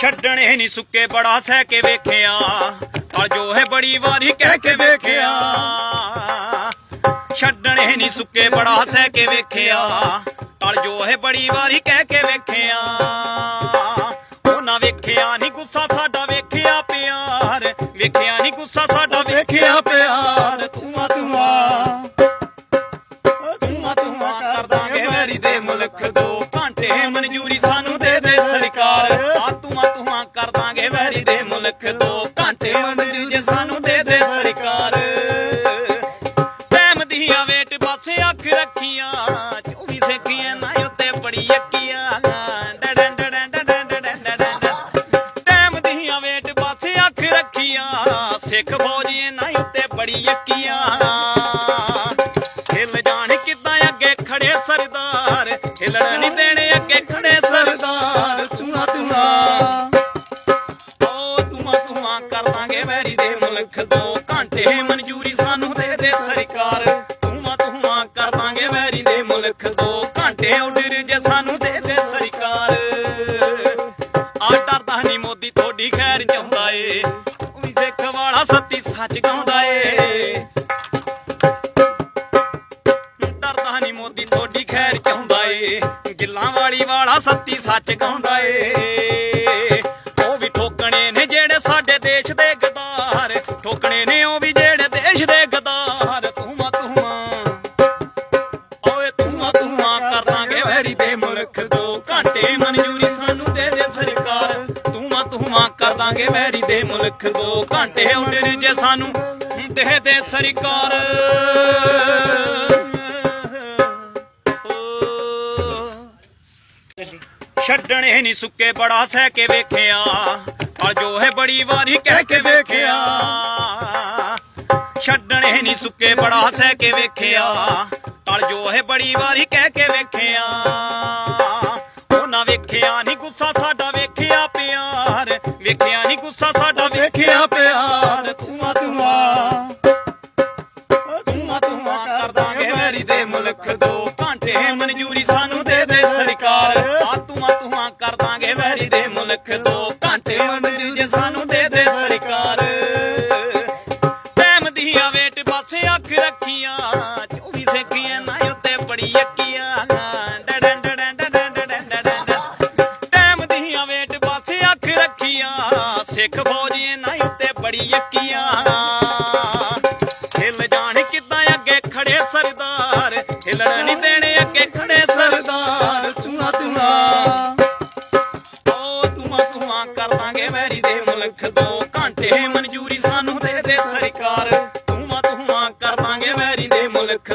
ਛੱਡਣੇ ਨਹੀਂ ਸੁੱਕੇ ਬੜਾ ਸਹਿ ਕੇ ਵੇਖਿਆ। ਪਰ ਜੋ ਹੈ ਬੜੀ ਵਾਰੀ ਕਹਿ ਕੇ ਵੇਖਿਆ। ਛੱਡਣੇ ਨਹੀਂ ਸੁੱਕੇ ਬੜਾ ਸਹਿ ਕੇ ਵੇਖਿਆ। ਟਲ ਜੋ ਹੈ ਬੜੀ ਵਾਰੀ ਕਹਿ ਕੇ ਵੇਖਿਆ। ਉਹਨਾਂ ਵੇਖਿਆ ਨਹੀਂ ਗੁੱਸਾ ਸਾਡਾ ਵੇਖਿਆ ਪਿਆਰ। ਵੇਖਿਆ ਨਹੀਂ ਗੁੱਸਾ ਸਾਡਾ ਵੇਖਿਆ ਪਿਆਰ। ਤੂੰ ਆ ਤੂੰ ਆ ਤੂੰ ਆ ਤੂੰ ਆ ਕਰ ਦਾਂਗੇ ਵੈਰੀ ਦੇ ਮੁਲਕ ਦੋ। ਘੰਟੇ ਮਨਜ਼ੂਰੀ ਸਰਕਾਰ ਆ ਕਰ ਦਾਂਗੇ ਵੈਰੀ ਦੇ ਮੁਲਕ ਦੋ ਘੰਟੇ ਮਨਜ਼ੂਰੀ ਸਾਨੂੰ ਦੇ ਦੇ ਸਰਕਾਰ। ਟਾਈਮ ਦੀਆਂ ਵੇਟ ਪਾਸੇ ਅੱਖ ਰੱਖੀਆਂ 24 ਸੇਖੀਆਂ ਨਾ ਉੱਤੇ ਬੜੀ ਅੱਕੀਆਂ। ਡਡਨ ਡਡਨ ਡਡਨ ਦੀਆਂ ਵੇਟ ਪਾਸੇ ਅੱਖ ਰੱਖੀਆਂ, ਸਿੱਖ ਫੌਜੀਏ ਨਾ ਉੱਤੇ ਬੜੀ ਅੱਕੀਆਂ। ਹਿੱਲ ਜਾਣ ਕਿੱਦਾਂ ਅੱਗੇ ਖੜੇ ਸਰਦਾਰ, ਹਿੱਲਣ ਨਹੀਂ ਦੇ ਦੋ ਘੰਟੇ ਮਨਜ਼ੂਰੀ ਸਾਨੂੰ ਦੇ ਦੇ ਸਰਕਾਰ। ਤੂੰ ਤੂੰ ਕਰ ਦਾਂਗੇ ਵੈਰੀ ਦੇ ਮੁਲਕ। ਦੋ ਘੰਟੇ ਆਰਡਰ ਜੇ ਸਾਨੂੰ ਦੇ ਦੇ ਸਰਕਾਰ। ਆ ਡਰਦਾ ਨਹੀਂ ਮੋਦੀ ਤੁਹਾਡੀ ਖੈਰ ਚਾਹੁੰਦਾ ਏ। ਵੀ ਸਿੱਖ ਵਾਲਾ ਸੱਤੀ ਸੱਚ ਗਾਉਂਦਾ ਏ। ਡਰਦਾ ਨਹੀਂ ਮੋਦੀ ਤੁਹਾਡੀ ਖੈਰ ਚਾਹੁੰਦਾ ਏ। ਗਿੱਲਾਂ ਵਾਲੀ ਵਾਲਾ ਸੱਤੀ ਸੱਚ ਗਾਉਂਦਾ ਏ। ਵੈਰੀ ਦੋ। ਘੰਟੇ ਮਨਜ਼ੂਰੀ ਸਾਨੂੰ ਦੇ ਦੇ ਸਰਕਾਰ। ਤੂੰ ਮਾ ਕਰ ਦਾਂਗੇ ਵੈਰੀ ਦੇ ਮੁਲਕ ਦੋ। ਘੰਟੇ ਆਰਡਰ ਜੇ ਸਾਨੂੰ ਦੇ ਦੇ ਸਰਕਾਰ। ਛੱਡਣੇ ਨਹੀਂ ਸੁੱਕੇ, ਬੜਾ ਸਹਿ ਕੇ ਵੇਖਿਆ। ਪਰ ਜੋ ਹੈ ਬੜੀ ਵਾਰੀ ਕਹਿ ਕੇ ਵੇਖਿਆ। ਛੱਡਣੇ ਨਹੀਂ ਸੁੱਕੇ, ਬੜਾ ਸਹਿ ਕੇ ਵੇਖਿਆ। ਟਲ ਜੋ ਹੈ ਬੜੀ ਵਾਰੀ ਕਹਿ ਕੇ ਵੇਖਿਆ। ਉਹਨਾਂ ਵੇਖਿਆ ਨਹੀਂ ਗੁੱਸਾ ਸਾਡਾ ਵੇਖਿਆ ਪਿਆਰ। ਵੇਖਿਆ ਨਹੀਂ ਗੁੱਸਾ ਸਾਡਾ ਵੇਖਿਆ ਪਿਆਰ। ਤੂੰ ਆ ਤੂੰ ਆ ਤੂੰ ਆ ਤੂੰ ਆ ਕਰ ਦਾਂਗੇ ਵੈਰੀ ਦੇ ਮੁਲਕ ਦੋ ਘੰਟੇ। ਮਨਜ਼ੂਰੀ ਸਾਨੂੰ ਦੇ ਦੇ ਸਰਕਾਰ। ਆ ਤੂੰ ਆ ਤੂੰ ਆ ਕਰ ਦਾਂਗੇ ਵੈਰੀ ਦੇ ਮੁਲਕ ਦੋ ਘੰਟੇ। ਮਨਜ਼ੂਰੀ ਸਾਨੂੰ ਦੇ ਦੇ ਸਰਕਾਰ। ਟਾਈਮ ਦੀਆਂ ਵੇਟ ਪਾਸੇ ਅੱਖ ਰੱਖੀਆਂ। ਬੜੀ ਅੱਕੀਆਂ ਹਿੱਲ ਜਾਣ ਕਿਦਾਂ ਅੱਗੇ ਖੜੇ ਸਰਦਾਰ? ਹਿੱਲਣ ਨਹੀਂ ਦੇਣੇ ਅੱਗੇ ਖੜੇ ਸਰਦਾਰ। ਤੂੰ ਤੂੰ ਓ ਤੂੰ ਤੂੰ ਕਰ ਦਾਂਗੇ ਵੈਰੀ ਦੇ ਮੁਲਕ ਦੋ ਘੰਟੇ ਮਨਜ਼ੂਰੀ ਸਾਨੂੰ ਦੇ ਦੇ ਸਰਕਾਰ। ਤੂੰ ਤੂੰ ਕਰ ਦਾਂਗੇ ਵੈਰੀ ਦੇ ਮੁਲਕ